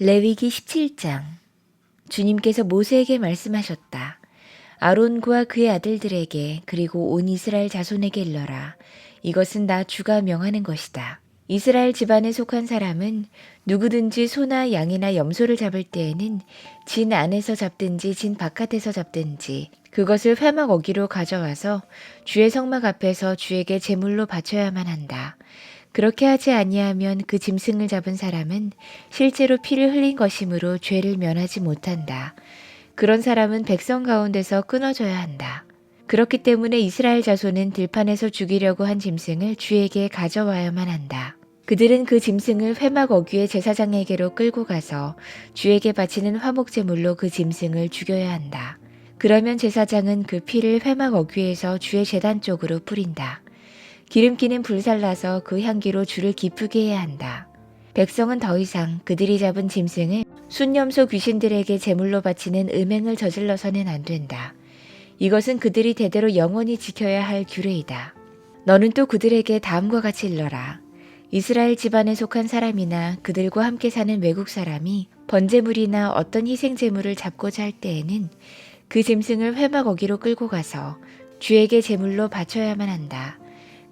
레위기 17장 주님께서 모세에게 말씀하셨다. 아론과 그의 아들들에게 그리고 온 이스라엘 자손에게 일러라. 이것은 나 주가 명하는 것이다. 이스라엘 집안에 속한 사람은 누구든지 소나 양이나 염소를 잡을 때에는 진 안에서 잡든지 진 바깥에서 잡든지 그것을 회막 어기로 가져와서 주의 성막 앞에서 주에게 제물로 바쳐야만 한다. 그렇게 하지 아니하면 그 짐승을 잡은 사람은 실제로 피를 흘린 것이므로 죄를 면하지 못한다. 그런 사람은 백성 가운데서 끊어져야 한다. 그렇기 때문에 이스라엘 자손은 들판에서 죽이려고 한 짐승을 주에게 가져와야만 한다. 그들은 그 짐승을 회막 어귀의 제사장에게로 끌고 가서 주에게 바치는 화목제물로 그 짐승을 죽여야 한다. 그러면 제사장은 그 피를 회막 어귀에서 주의 재단 쪽으로 뿌린다. 기름기는 불살라서 그 향기로 주를 기쁘게 해야 한다. 백성은 더 이상 그들이 잡은 짐승을 순념소 귀신들에게 제물로 바치는 음행을 저질러서는 안 된다. 이것은 그들이 대대로 영원히 지켜야 할 규례이다. 너는 또 그들에게 다음과 같이 일러라. 이스라엘 집안에 속한 사람이나 그들과 함께 사는 외국 사람이 번제물이나 어떤 희생제물을 잡고자 할 때에는 그 짐승을 회막 어기로 끌고 가서 주에게 제물로 바쳐야만 한다.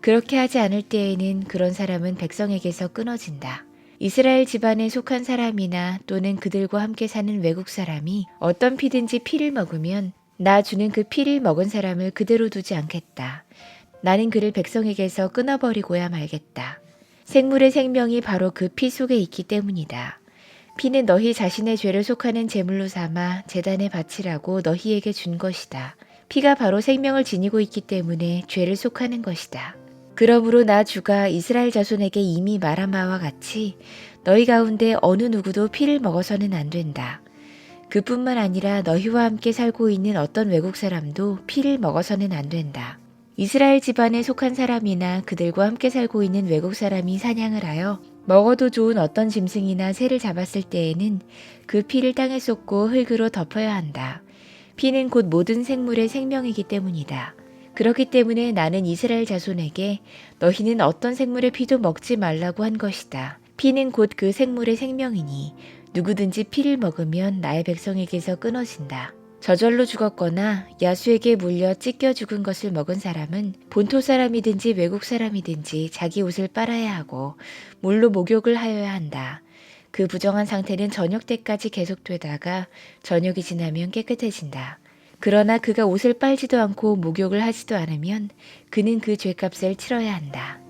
그렇게 하지 않을 때에는 그런 사람은 백성에게서 끊어진다. 이스라엘 집안에 속한 사람이나 또는 그들과 함께 사는 외국 사람이 어떤 피든지 피를 먹으면 나 주는 그 피를 먹은 사람을 그대로 두지 않겠다. 나는 그를 백성에게서 끊어버리고야 말겠다. 생물의 생명이 바로 그 피 속에 있기 때문이다. 피는 너희 자신의 죄를 속하는 제물로 삼아 재단에 바치라고 너희에게 준 것이다. 피가 바로 생명을 지니고 있기 때문에 죄를 속하는 것이다. 그러므로 나 주가 이스라엘 자손에게 이미 말한 바와 같이 너희 가운데 어느 누구도 피를 먹어서는 안 된다. 그뿐만 아니라 너희와 함께 살고 있는 어떤 외국 사람도 피를 먹어서는 안 된다. 이스라엘 집안에 속한 사람이나 그들과 함께 살고 있는 외국 사람이 사냥을 하여 먹어도 좋은 어떤 짐승이나 새를 잡았을 때에는 그 피를 땅에 쏟고 흙으로 덮어야 한다. 피는 곧 모든 생물의 생명이기 때문이다. 그렇기 때문에 나는 이스라엘 자손에게 너희는 어떤 생물의 피도 먹지 말라고 한 것이다. 피는 곧 그 생물의 생명이니 누구든지 피를 먹으면 나의 백성에게서 끊어진다. 저절로 죽었거나 야수에게 물려 찢겨 죽은 것을 먹은 사람은 본토 사람이든지 외국 사람이든지 자기 옷을 빨아야 하고 물로 목욕을 하여야 한다. 그 부정한 상태는 저녁 때까지 계속되다가 저녁이 지나면 깨끗해진다. 그러나 그가 옷을 빨지도 않고 목욕을 하지도 않으면 그는 그 죄값을 치러야 한다.